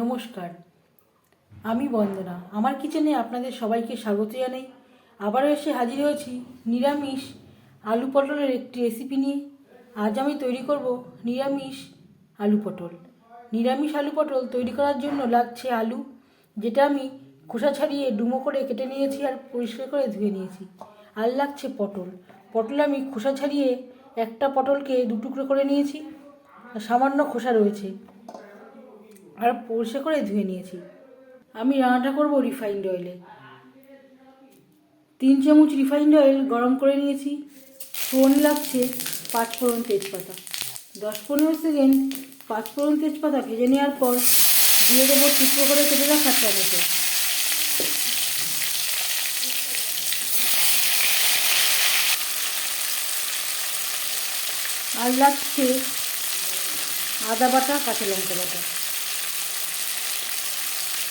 নমস্কার। আমি বন্দনা। আমার কিচেনে আপনাদের সবাইকে স্বাগত জানাই। আবারও এসে হাজির হয়েছি নিরামিষ আলু পটলের একটি রেসিপি নিয়ে। আজ আমি তৈরি করব নিরামিষ আলু পটল। নিরামিষ আলু পটল তৈরি করার জন্য লাগছে আলু, যেটা আমি খোসা ছাড়িয়ে ডুমো করে কেটে নিয়েছি আর পরিষ্কার করে ধুয়ে নিয়েছি। আর লাগছে পটল। পটল আমি খোসা ছাড়িয়ে একটা পটলকে দু টুকরো করে নিয়েছি। সামান্য খোসা রয়েছে। আর পরিষ্কার করে ধুয়ে নিয়েছি। আমি রান্নাটা করব রিফাইন্ড অয়েলে তিন চামচ রিফাইন্ড অয়েল গরম করে নিয়েছি। ফোড়ন লাগছে পাঁচ ফোড়ন তেজপাতা। দশ পনেরো সেকেন্ড পাঁচ ফোড়ন তেজপাতা ভেজে নেওয়ার পর দিয়ে দেবো টুকরো করে কেটে রাখা টমেটো। আর লাগছে আদা বাটা, কাঁচা লঙ্কা বাটা।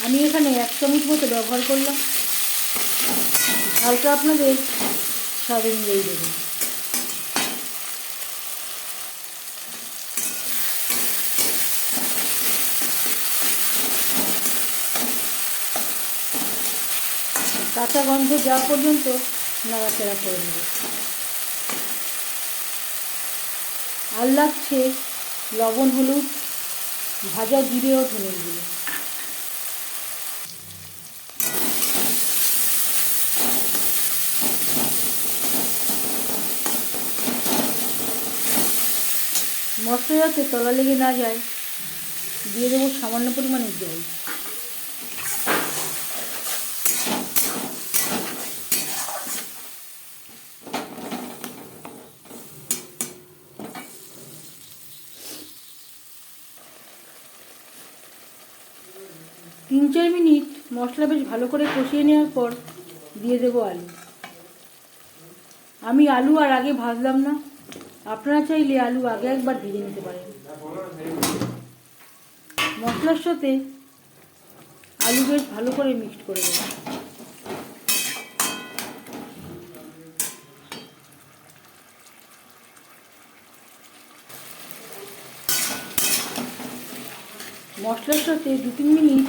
আমি এখানে এক চামচ মতো ব্যবহার করলাম। ঝালটা আপনাদের স্বাদ অনুযায়ী দেবেন কাঁচা গন্ধ যাওয়া পর্যন্ত নাড়াচাড়া করে নেব। আর লাগছে লবণ, হলুদ, ভাজা জিরে ও ধনের গুঁড়ো। মশলা যাতে তলা লেগে না যায়, দিয়ে দেবো সামান্য পরিমাণে জল। তিন চার মিনিট মশলা বেশ ভালো করে কষিয়ে নেওয়ার পর দিয়ে দেবো আলু। আমি আলু আর আগে ভাজলাম না। আপনারা চাইলে আলু আগে একবার ভেজে নিতে পারেন। মশলার সাথে আলু বেশ ভালো করে মিক্সড করে দেবেন মশলার সাথে দু তিন মিনিট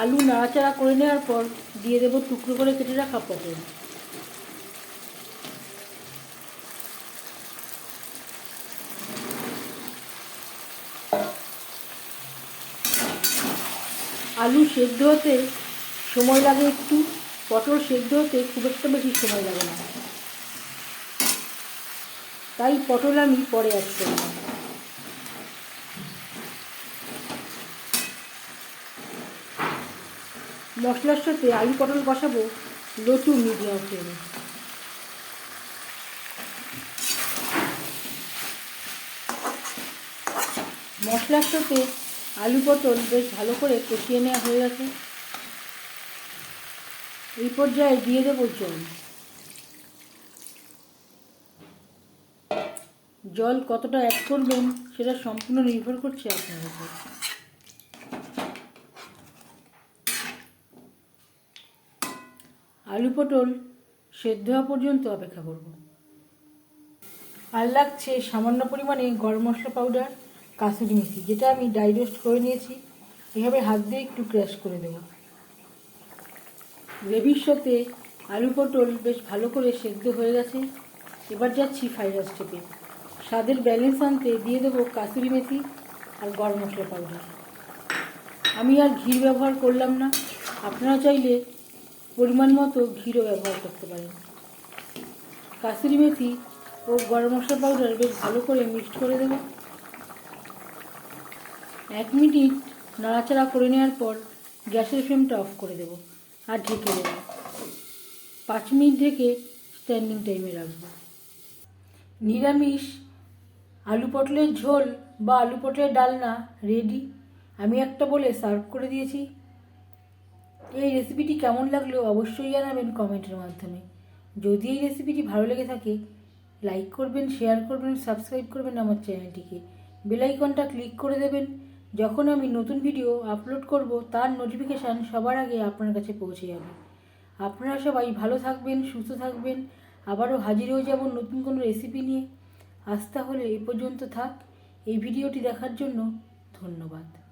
আলু নাড়াচাড়া করে নেওয়ার পর দিয়ে দেবো টুকরো করে কেটে রাখা পটল। আলু সেদ্ধ হতে সময় লাগে একটু, পটল সেদ্ধ হতে খুব একটা বেশি সময় লাগে না। তাই পটল আমি পরে করব। মশলার সাথে আলু পটল বসাবো লো টু মিডিয়াম ফ্লেমে মশলার সাথে আলু পটল বেশ ভালো করে কষিয়ে নেওয়া হয়ে গেছে। এই পর্যায়ে দিয়ে দেবো জল। জল কতটা অ্যাড করবেন সেটা সম্পূর্ণ নির্ভর করছে আপনার উপর। আলু পটল সেদ্ধ হওয়া পর্যন্ত অপেক্ষা করব। আর লাগছে সামান্য পরিমাণে গরম মশলা পাউডার কাসুরি মেথি যেটা আমি ডাই রোস্ট করে নিয়েছি, এভাবে হাত দিয়ে একটু ক্র্যাশ করে দেবো। গ্রেভির সাথে আলু পটল বেশ ভালো করে সেদ্ধ হয়ে গেছে। এবার যাচ্ছি ফ্রাইড স্টেপে স্বাদের ব্যালেন্স আনতে দিয়ে দেবো কাসুরি মেথি আর গরম মশলা পাউডার আমি আর ঘি ব্যবহার করলাম না। আপনারা চাইলে পরিমাণ মতো ঘিরও ব্যবহার করতে পারেন। কাসুরি মেথি ও গরম মশলা পাউডার বেশ ভালো করে মিক্সড করে দেবো। এক মিনিট নাড়াচাড়া করে নেওয়ার পর গ্যাসের ফ্লেমটা অফ করে দেব আর ঢেকে দেব। পাঁচ মিনিট ঢেকে স্ট্যান্ডিং টাইমে রাখব। নিরামিষ আলু পটলের ঝোল বা আলু পটলের ডালনা রেডি আমি একটা বলে সার্ভ করে দিয়েছি। এই রেসিপিটি কেমন লাগল অবশ্যই জানাবেন কমেন্টের মাধ্যমে। যদি এই রেসিপিটি ভালো লেগে থাকে লাইক করবেন শেয়ার করবেন সাবস্ক্রাইব করবেন আমার চ্যানেলটিকে বেলাইকনটা ক্লিক করে দেবেন। যখন আমি নতুন ভিডিও আপলোড করব, তার নোটিফিকেশান সবার আগে আপনার কাছে পৌঁছে যাবে। আপনারা সবাই ভালো থাকবেন, সুস্থ থাকবেন। আবারও হাজির হয়ে যাব নতুন কোনো রেসিপি নিয়ে। আজ হলে এ পর্যন্ত থাক। এই ভিডিওটি দেখার জন্য ধন্যবাদ।